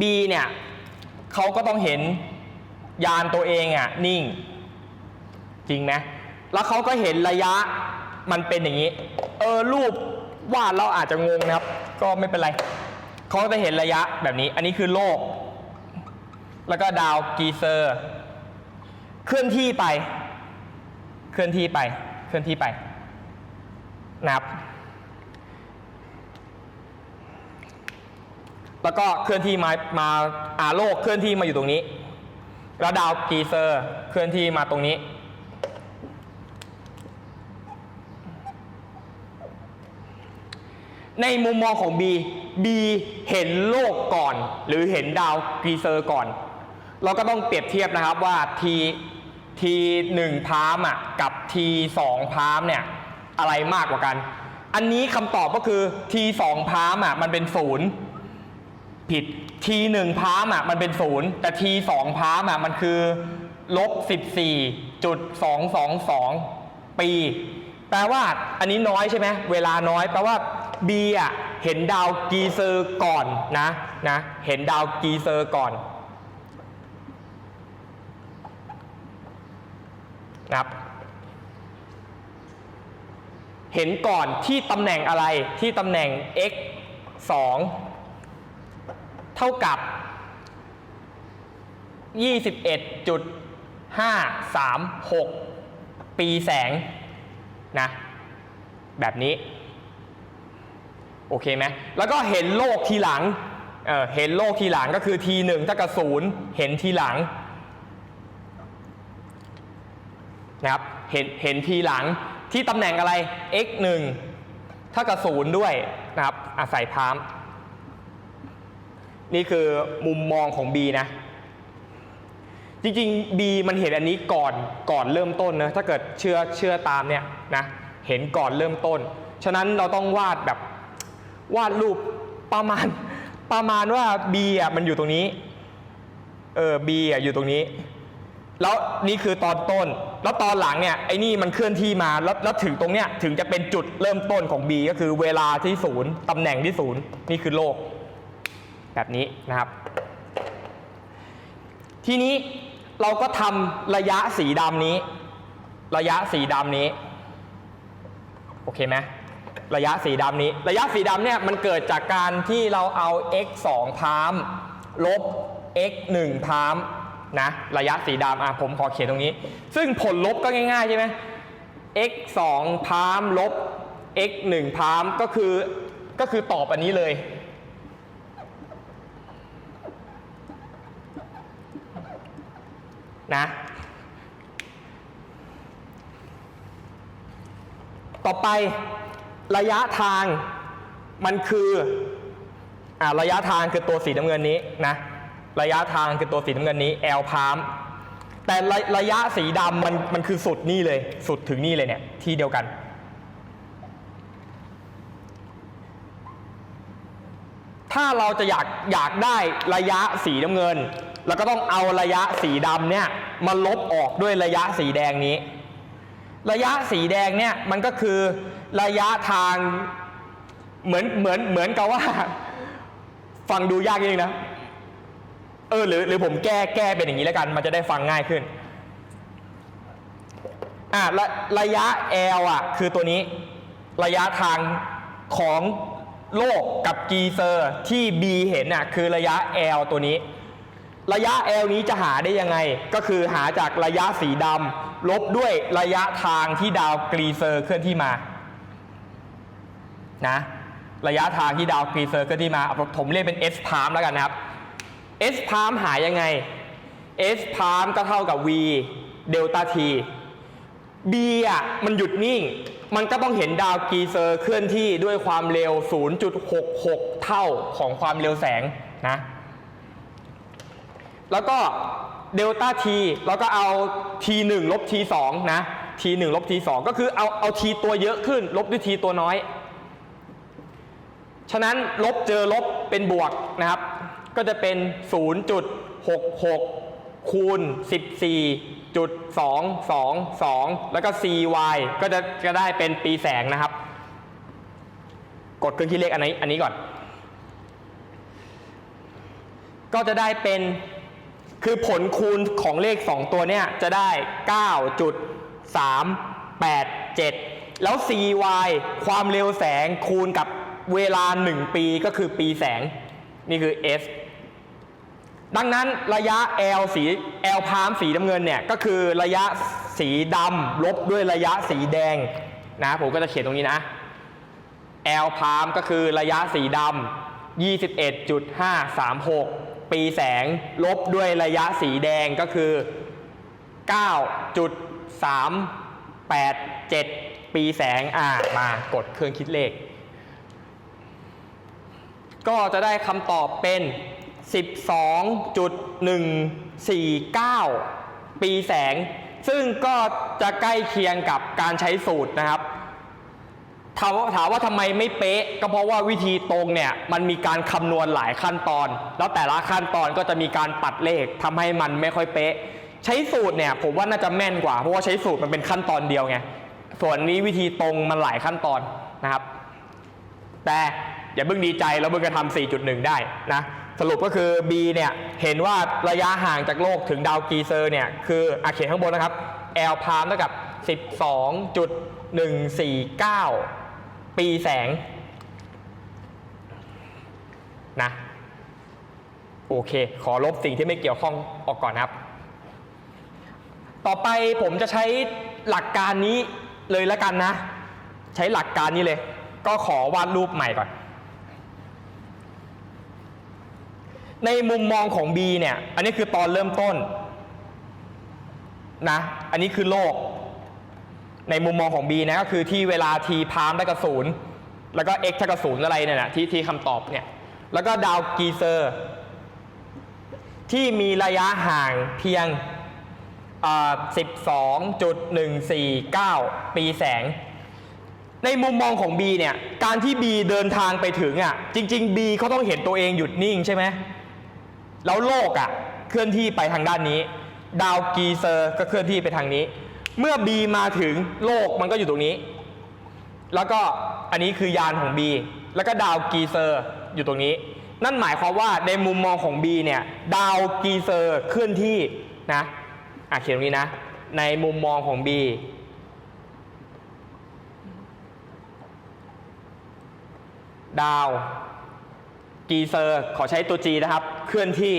B เนี่ยเขาก็ต้องเห็นยานตัวเองอะนิ่ง จริงไหมแล้วเขาก็เห็นระยะมันเป็นอย่างนี้ เออรูปวาดเราอาจจะงงนะครับ ก็ไม่เป็นไรเขาจะเห็นระยะแบบนี้ อันนี้คือโลก แล้วก็ดาวกีเซอร์ เคลื่อนที่ไป เคลื่อนที่ไป เคลื่อนที่ไป นะครับ แล้วก็เคลื่อนที่มามาอาโลกเคลื่อนที่มาอยู่ตรงนี้ แล้วดาวกีเซอร์เคลื่อนที่มาตรงนี้ ในมุมมองของ B B เห็นโลกก่อน หรือเห็นดาวกีเซอร์ก่อน เราก็ต้องเปรียบเทียบนะครับว่า T T 1พาร์มอะกับ T 2พาร์มเนี่ยอะไรมากกว่ากัน อันนี้คำตอบก็คือ T 2พาร์มอะมันเป็นศูนย์ ผิด T 1พาร์มอะมันเป็นศูนย์แต่ T 2พาร์มอะมันคือลบ14.222 ปี แปลว่าอันนี้น้อยใช่ไหมเวลาน้อยแปลว่า B อะเห็นดาวกีเซอร์ก่อนนะนะเห็นดาวกีเซอร์ก่อนนะครับเห็นก่อนที่ตำแหน่งอะไรที่ตำแหน่ง x 2 ท่ากับ 21.536 ปีแสงนะแบบนี้ โอเคไหมแล้วก็เห็นโลกทีหลังเเห็นโลกทีหลังก็คือทีหนึ่งถ้ากับศูนย์เห็นทีหลังนะครับเห็นเห็นทีหลังที่ตำแหน่งอะไร x 1ถ้ากับศูนย์ด้วยนะครับอาศัยพาม นี่คือมุมมองของ B นะ จริงๆ B มันเห็นอันนี้ก่อนก่อนเริ่มต้นนะถ้าเกิดเชื่อเชื่อตามเนี่ยนะเห็นก่อนเริ่มต้น ฉะนั้นเราต้องวาดแบบวาดรูปประมาณประมาณว่า B อะมันอยู่ตรงนี้เออ B อะอยู่ตรงนี้ แล้วนี่คือตอนต้น แล้วตอนหลังเนี่ยไอ้นี่มันเคลื่อนที่มาแล้วแล้วถึงตรงเนี้ยถึงจะเป็นจุดเริ่มต้นของ B ก็คือเวลาที่ศูนย์ตำแหน่งที่ศูนย์นี่คือโลก แบบนี้นะครับ ทีนี้เราก็ทำระยะสีดำนี้ ระยะสีดำนี้ โอเคไหมระยะสีดำนี้ ระยะสีดำเนี่ยมันเกิดจากการที่เราเอา x 2พามลบ x 1พามนะ ระยะสีดำอะผมขอเขียนตรงนี้ ซึ่งผลลบก็ง่ายๆใช่ไหม x 2พามลบ x 1พามก็คือก็คือตอบอันนี้เลย นะ ต่อไประยะทางมันคืออ่าระยะทางคือตัวสีน้ำเงินนี้นะ ระยะทางคือตัวสีน้ำเงินนี้ L พามแต่ระระยะสีดำมันมันคือสุดนี่เลย สุดถึงนี่เลยเนี่ย ที่เดียวกันถ้าเราจะอยากอยากได้ระยะสีน้ำเงิน เราก็ต้องเอาระยะสีดำเนี่ยมาลบออกด้วยระยะสีแดงนี้ ระยะสีแดงเนี่ยมันก็คือระยะทางเหมือนเหมือนเหมือนกับว่า ฟังดูยากนิดนึงนะเออหรือหรือผมแก้แก้เป็นอย่างนี้แล้วกัน มันจะได้ฟังง่ายขึ้นอะระระยะ L อะคือตัวนี้ระยะทางของโลกกับกีเซอร์ที่ B เห็นน่ะคือระยะ L ตัวนี้ ระยะ L นี้จะหาได้ยังไง ก็คือหาจากระยะสีดำลบด้วยระยะทางที่ดาวกรีเซอร์เคลื่อนที่มานะระยะทางที่ดาวกรีเซอร์เคลื่อนที่มาเอาผมเรียกเป็น S พามแล้วกันนะครับ S พามหายังไง S พามก็เท่ากับ V เดลต้า T B อะมันหยุดนิ่ง มันก็ต้องเห็นดาวกรีเซอร์เคลื่อนที่ด้วยความเร็ว 0.66 เท่าของความเร็วแสงนะ แล้วก็เดลต้า T แล้วก็เอา T 1 ลบ T 2 นะ T 1 ลบ T 2 ก็คือเอาเอา T ตัวเยอะขึ้น ลบด้วย T ตัวน้อย ฉะนั้นลบเจอลบเป็นบวกนะครับ ก็จะเป็น 0.66 คูณ 14.222 แล้วก็ cy ก็จะจะได้เป็นปีแสงนะครับ กดเครื่องคิดเลขอันนี้อันนี้ก่อน ก็จะได้เป็น คือผลคูณของเลข 2 ตัวเนี่ยจะได้ 9.387 แล้ว cy ความเร็วแสงคูณกับเวลา 1 ปีก็คือปีแสง นี่คือ s ดังนั้นระยะ L สี L พามสีน้ำเงินเนี่ยก็คือระยะสีดำลบด้วยระยะสีแดงนะผมก็จะเขียนตรงนี้นะ L พามก็คือระยะสีดำ21.536 ปีแสงลบด้วยระยะสีแดงก็คือ 9.387 ปีแสงอ่ามากดเครื่องคิดเลข ก็จะได้คำตอบเป็น 12.149 ปีแสง ซึ่งก็จะใกล้เคียงกับการใช้สูตรนะครับ ถามว่าถามว่าทำไมไม่เป๊ะ ก็เพราะว่าวิธีตรงเนี่ยมันมีการคำนวณหลายขั้นตอน แล้วแต่ละขั้นตอนก็จะมีการปัดเลขทำให้มันไม่ค่อยเป๊ะ ใช้สูตรเนี่ยผมว่าน่าจะแม่นกว่า เพราะว่าใช้สูตรมันเป็นขั้นตอนเดียวไงส่วนนี้วิธีตรงมันหลายขั้นตอนนะครับ แต่อย่าเพิ่งดีใจแล้วเพิ่งจะทำ4.1 ได้นะสรุปก็คือ B เนี่ยเห็นว่าระยะห่างจากโลกถึงดาวกีเซอร์เนี่ยคืออาเขียนข้างบนนะครับ L พามเท่ากับ 12.149 ปีแสงนะโอเค ขอลบสิ่งที่ไม่เกี่ยวข้องออกก่อนครับ ต่อไปผมจะใช้หลักการนี้เลยล้วกันนะ ใช้หลักการนี้เลย ก็ขอวาดรูปใหม่ก่อน ในมุมมองของ B เนี่ย อันนี้คือตอนเริ่มต้นนะ อันนี้คือโลก ในมุมมองของ B นะก็คือที่เวลา t พามได้กับศูนย์แล้วก็ x เท่ากับศูนย์อะไรเนี่ยนะที่ที่คำตอบเนี่ยแล้วก็ดาวกีเซอร์ ที่มีระยะห่างเพียง 12.149 ปีแสง ในมุมมองของ B เนี่ยการที่ B เดินทางไปถึงอะจริง ๆ B เขาต้องเห็นตัวเองหยุดนิ่งใช่ไหมแล้วโลกอะเคลื่อนที่ไปทางด้านนี้ ดาวกีเซอร์ก็เคลื่อนที่ไปทางนี้ เมื่อ B มาถึงโลกมันก็อยู่ตรงนี้ แล้วก็อันนี้คือยานของ B แล้วก็ดาวกีเซอร์อยู่ตรงนี้ นั่นหมายความว่าในมุมมองของ B เนี่ย ดาวกีเซอร์เคลื่อนที่นะอะเขียนตรงนี้นะ ในมุมมองของ B ดาวกีเซอร์ขอใช้ตัว G นะครับ เคลื่อนที่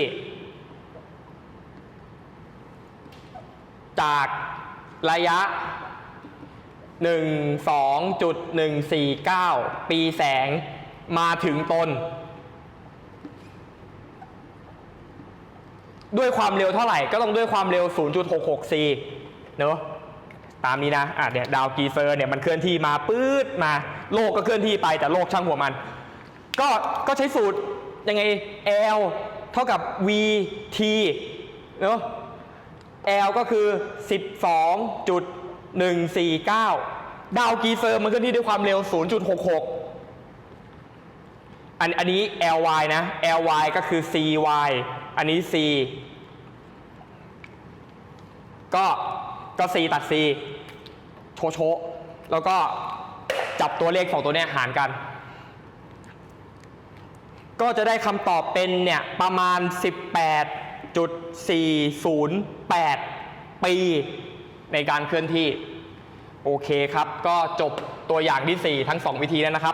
จาก ระยะ 12.149 ปีแสงมาถึงตน ด้วยความเร็วเท่าไหร่ก็ต้องด้วยความเร็ว 0.66 c เนอะตามนี้นะอะเนี่ยดาวกีเซอร์เนี่ยมันเคลื่อนที่มาปื๊ดมา โลกก็เคลื่อนที่ไปแต่โลกช่างหัวมัน ก็ก็ใช้สูตรยังไง L เท่ากับ v t เนอะ L ก็คือ 12.149 ดาวกีเซอร์มันเคลื่อนที่ด้วยความเร็ว 0.66 อันอันนี้ ly นะ ly ก็คือ cy อันนี้ c ก็ก็ c ตัด c โชโชแล้วก็จับตัวเลขของตัวเนี้ยหารกัน ก็จะได้คำตอบเป็นเนี่ยประมาณ 8.408 ปี ในการเคลื่อนที่ โอเคครับ ก็จบตัวอย่างที่ 4 ทั้ง 2 วิธีแล้วนะครับ